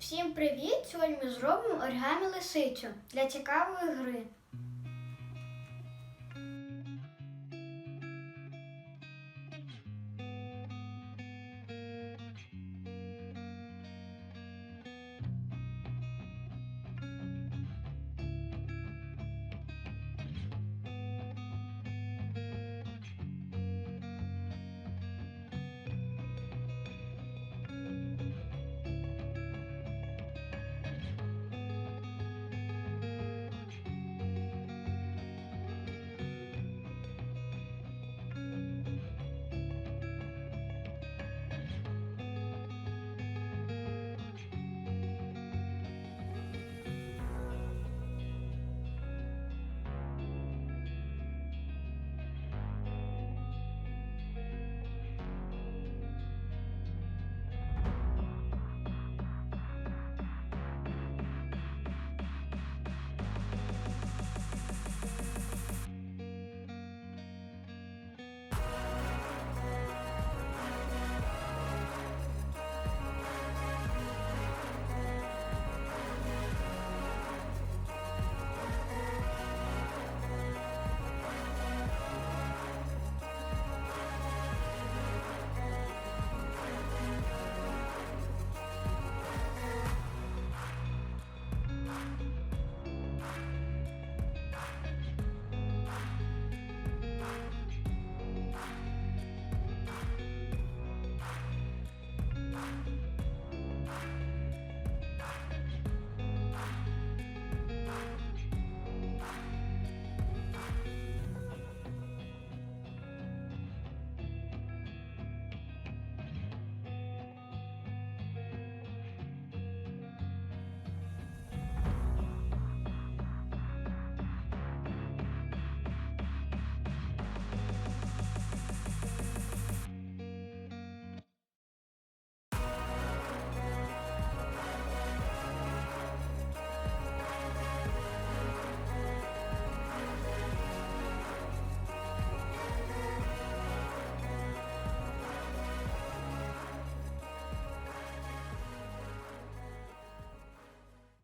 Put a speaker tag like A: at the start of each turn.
A: Всім привіт! Сьогодні ми зробимо оригамі лисицю для цікавої гри.